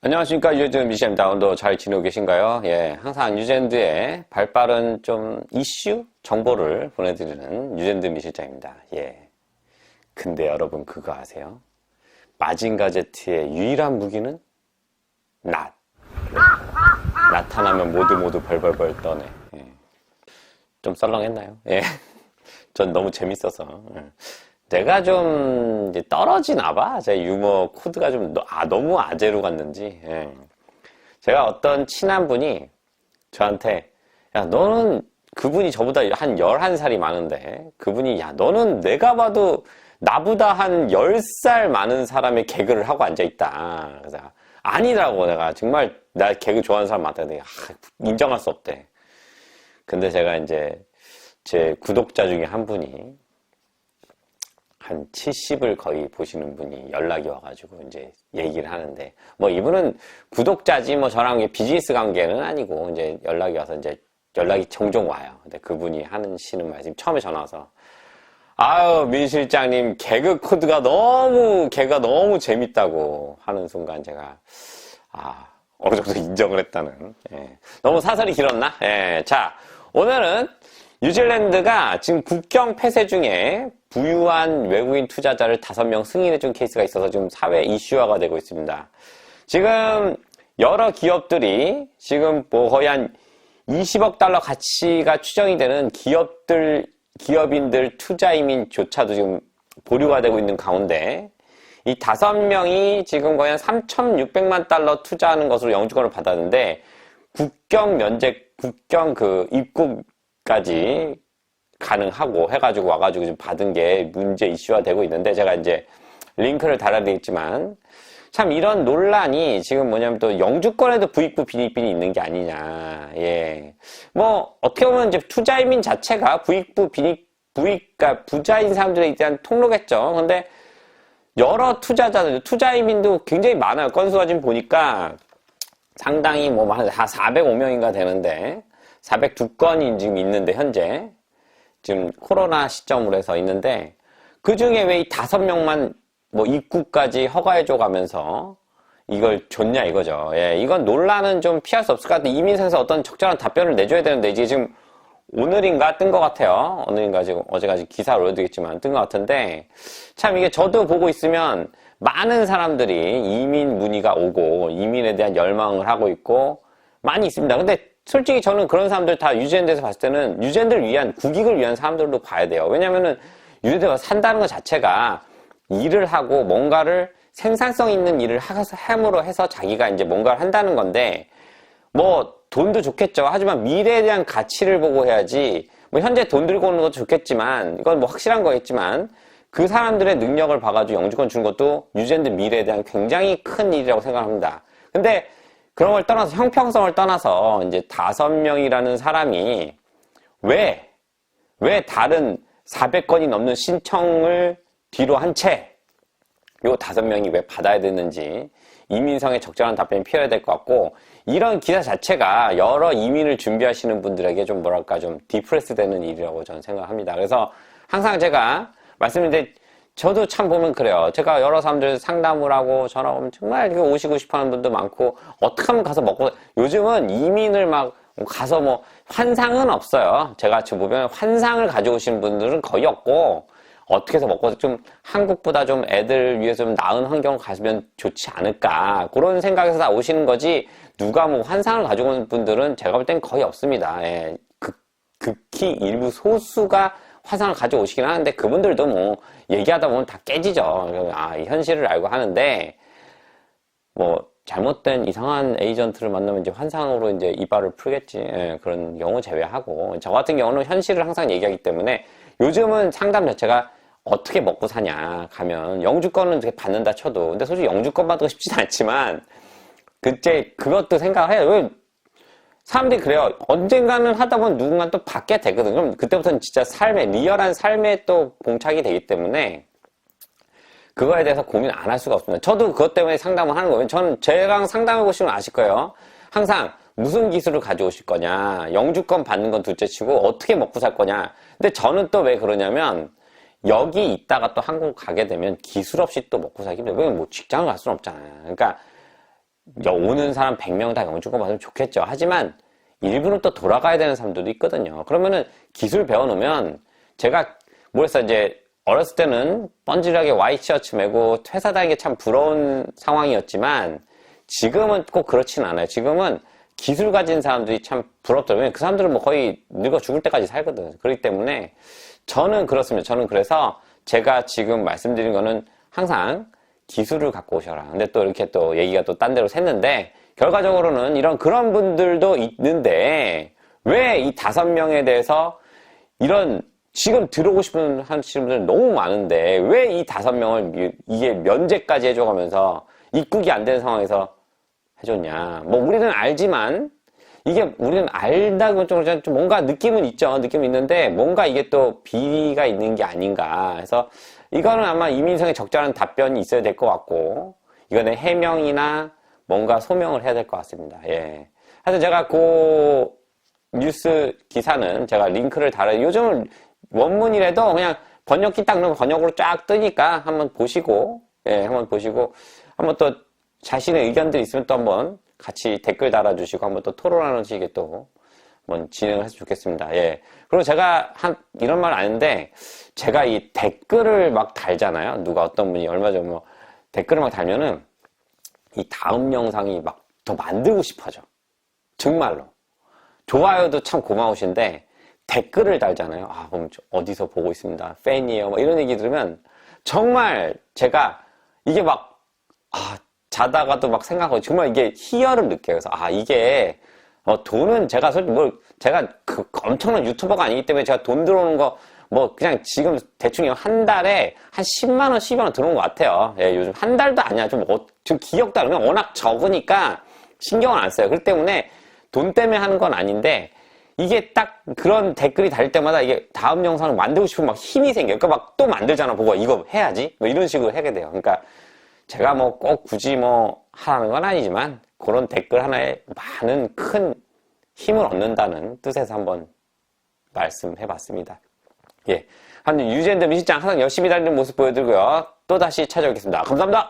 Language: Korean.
안녕하십니까 유젠드 미시입니다. 오늘도 잘 지내고 계신가요? 예, 항상 유젠드의 발빠른 좀 이슈 정보를 보내드리는 유젠드 미실장입니다. 예. 근데 여러분 그거 아세요? 마징가 제트의 유일한 무기는 낫. 네. 나타나면 모두 모두 벌벌벌 떠네. 예. 좀 썰렁했나요? 예. 전 너무 재밌어서. 예. 내가 좀 떨어지나 봐. 제 유머 코드가 좀 너- 아, 너무 아재로 갔는지. 예. 제가 어떤 친한 분이 저한테 야 너는 그분이 저보다 한 11살이 많은데 그분이 야 너는 내가 봐도 나보다 한 10살 많은 사람의 개그를 하고 앉아있다. 그래서 아니라고 내가 정말 나 개그 좋아하는 사람 많다. 근데 아, 인정할 수 없대. 근데 제가 이제 제 구독자 중에 한 분이 한 70을 거의 보시는 분이 연락이 와가지고 이제 얘기를 하는데 뭐 이분은 구독자지 뭐 저랑 비즈니스 관계는 아니고 이제 연락이 와서 이제 연락이 종종 와요. 근데 그분이 하는 시는 말씀 처음에 전화 와서 아유 민 실장님 개그 코드가 너무 개가 너무 재밌다고 하는 순간 제가 아 어느 정도 인정을 했다는 예. 너무 사설이 길었나? 예. 자 오늘은 뉴질랜드가 지금 국경 폐쇄 중에 부유한 외국인 투자자를 5명 승인해준 케이스가 있어서 지금 사회 이슈화가 되고 있습니다. 지금 여러 기업들이 지금 뭐 거의 한 20억 달러 가치가 추정이 되는 기업들, 기업인들 투자이민조차도 지금 보류가 되고 있는 가운데 이 다섯 명이 지금 거의 한 3,600만 달러 투자하는 것으로 영주권을 받았는데 국경 면제, 국경 그 입국까지 가능하고 해가지고 와가지고 지금 받은 게 문제 이슈화 되고 있는데 제가 이제 링크를 달아드리겠지만 참 이런 논란이 지금 뭐냐면 또 영주권에도 부익부 빈익빈이 있는 게 아니냐. 예. 뭐 어떻게 보면 이제 투자이민 자체가 부익부 빈익 부익 그러니까 부자인 사람들에 대한 통로겠죠. 근데 여러 투자자들 투자이민도 굉장히 많아요. 건수가 지금 보니까 상당히 뭐한 405명인가 되는데 402건이 지금 있는데 현재 지금 코로나 시점으로 해서 있는데 그 중에 왜 이 다섯 명만 뭐 입국까지 허가해줘 가면서 이걸 줬냐 이거죠. 예, 이건 논란은 좀 피할 수 없을 것 같아요. 이민사에서 어떤 적절한 답변을 내줘야 되는데 이게 지금 오늘인가 뜬 것 같아요. 오늘인가 지금 어제까지 기사를 올려드리겠지만 뜬 것 같은데 참 이게 저도 보고 있으면 많은 사람들이 이민 문의가 오고 이민에 대한 열망을 하고 있고 많이 있습니다. 근데 솔직히 저는 그런 사람들 다 유젠드에서 봤을 때는 유젠드를 위한 국익을 위한 사람들로 봐야 돼요. 왜냐면은 유젠드가 산다는 것 자체가 일을 하고 뭔가를 생산성 있는 일을 하- 함으로 해서 자기가 이제 뭔가를 한다는 건데 뭐 돈도 좋겠죠. 하지만 미래에 대한 가치를 보고 해야지. 뭐 현재 돈 들고 오는 것도 좋겠지만 이건 뭐 확실한 거겠지만 그 사람들의 능력을 봐가지고 영주권 주는 것도 유젠드 미래에 대한 굉장히 큰 일이라고 생각합니다. 근데 그런 걸 떠나서 형평성을 떠나서 이제 다섯 명이라는 사람이 왜, 왜 다른 400건이 넘는 신청을 뒤로 한 채, 요 다섯 명이 왜 받아야 되는지 이민성에 적절한 답변이 필요해야 될 것 같고 이런 기사 자체가 여러 이민을 준비하시는 분들에게 좀 뭐랄까 좀 디프레스 되는 일이라고 저는 생각합니다. 그래서 항상 제가 말씀드린 저도 참 보면 그래요. 제가 여러 사람들 상담을 하고 전화 오면 정말 오시고 싶어 하는 분도 많고 어떻게 하면 가서 먹고 요즘은 이민을 막 가서 뭐 환상은 없어요. 제가 지금 보면 환상을 가져오시는 분들은 거의 없고 어떻게 해서 먹고 좀 한국보다 좀 애들 위해서 좀 나은 환경을 가시면 좋지 않을까 그런 생각에서 다 오시는 거지 누가 뭐 환상을 가지고 온 분들은 제가 볼 땐 거의 없습니다. 예. 극, 극히 일부 소수가 환상을 가져오시긴 하는데 그분들도 뭐 얘기하다 보면 다 깨지죠. 아, 이 현실을 알고 하는데 뭐 잘못된 이상한 에이전트를 만나면 이제 환상으로 이제 이발을 풀겠지. 예, 그런 경우 제외하고 저 같은 경우는 현실을 항상 얘기하기 때문에 요즘은 상담 자체가 어떻게 먹고 사냐 가면 영주권은 받는다 쳐도 근데 솔직히 영주권 받고 싶진 않지만 그때 그것도 생각해요. 왜 사람들이 그래요. 언젠가는 하다 보면 누군가 또 받게 되거든. 그럼 그때부터는 진짜 삶에 리얼한 삶에 또 봉착이 되기 때문에 그거에 대해서 고민 안 할 수가 없습니다. 저도 그것 때문에 상담을 하는 거예요. 저는 제랑 상담해 보시면 아실 거예요. 항상 무슨 기술을 가져오실 거냐, 영주권 받는 건 둘째 치고 어떻게 먹고 살 거냐. 근데 저는 또 왜 그러냐면 여기 있다가 또 한국 가게 되면 기술 없이 또 먹고 살기 힘들어요. 왜냐면 뭐 직장을 갈 수는 없잖아요. 그러니까 여- 오는 사람 100명 다 영주권 받으면 좋겠죠. 하지만 일부는 또 돌아가야 되는 사람들도 있거든요. 그러면은 기술 배워놓으면 제가 뭐랬어 이제 어렸을 때는 뻔질하게 와이 셔츠 메고 회사 다니는 게참 부러운 상황이었지만 지금은 꼭 그렇진 않아요. 지금은 기술 가진 사람들이 참 부럽더라고요. 그 사람들은 뭐 거의 늙어 죽을 때까지 살거든. 그렇기 때문에 저는 그렇습니다. 저는 그래서 제가 지금 말씀드린 거는 항상 기술을 갖고 오셔라. 근데 또 이렇게 또 얘기가 또 딴 데로 샜는데 결과적으로는 이런 그런 분들도 있는데 왜 이 다섯 명에 대해서 이런 지금 들어오고 싶은 하시는 분들 너무 많은데 왜 이 다섯 명을 미- 이게 면제까지 해줘가면서 입국이 안 되는 상황에서 해줬냐. 뭐 우리는 알지만 이게 우리는 알다고 좀 뭔가 느낌은 있죠. 느낌은 있는데 뭔가 이게 또 비리가 있는 게 아닌가. 그래서 이거는 아마 이민성의 적절한 답변이 있어야 될 것 같고 이거는 해명이나 뭔가 소명을 해야 될 것 같습니다. 예. 하여튼 제가 그 뉴스 기사는 제가 링크를 달아요. 요즘은 원문이라도 그냥 번역기 딱 넣으면 번역으로 쫙 뜨니까 한번 보시고, 예, 한번 보시고, 한번 또 자신의 의견들 있으면 또 한번 같이 댓글 달아주시고 한번 또 토론하는 식의 또 한번 진행을 했으면 좋겠습니다. 예. 그리고 제가 한, 이런 말 아는데, 제가 이 댓글을 막 달잖아요. 누가 어떤 분이 얼마 전에 뭐 댓글을 막 달면은 이 다음 영상이 막 더 만들고 싶어져. 정말로. 좋아요도 참 고마우신데 댓글을 달잖아요. 아, 그럼 저 어디서 보고 있습니다. 팬이에요. 막 이런 얘기 들으면 정말 제가 이게 막, 아, 자다가도 막 생각하고 정말 이게 희열을 느껴요. 그래서 아, 이게 어, 돈은 제가 솔직히 뭘, 제가 그 엄청난 유튜버가 아니기 때문에 제가 돈 들어오는 거 뭐 그냥 지금 대충 한 달에 한 10만원, 12만원 들어온 것 같아요. 예, 요즘 한 달도 아니야. 좀, 어, 좀 기억도 안 나면 워낙 적으니까 신경을 안 써요. 그렇기 때문에 돈 때문에 하는 건 아닌데 이게 딱 그런 댓글이 달릴 때마다 이게 다음 영상을 만들고 싶으면 막 힘이 생겨요. 그러니까 막 또 만들잖아. 보고 이거 해야지. 뭐 이런 식으로 하게 돼요. 그러니까 제가 뭐 꼭 굳이 뭐 하라는 건 아니지만 그런 댓글 하나에 많은 큰 힘을 얻는다는 뜻에서 한번 말씀해 봤습니다. 예. 한 유젠드 미실장 항상 열심히 달리는 모습 보여드리고요. 또 다시 찾아오겠습니다. 감사합니다.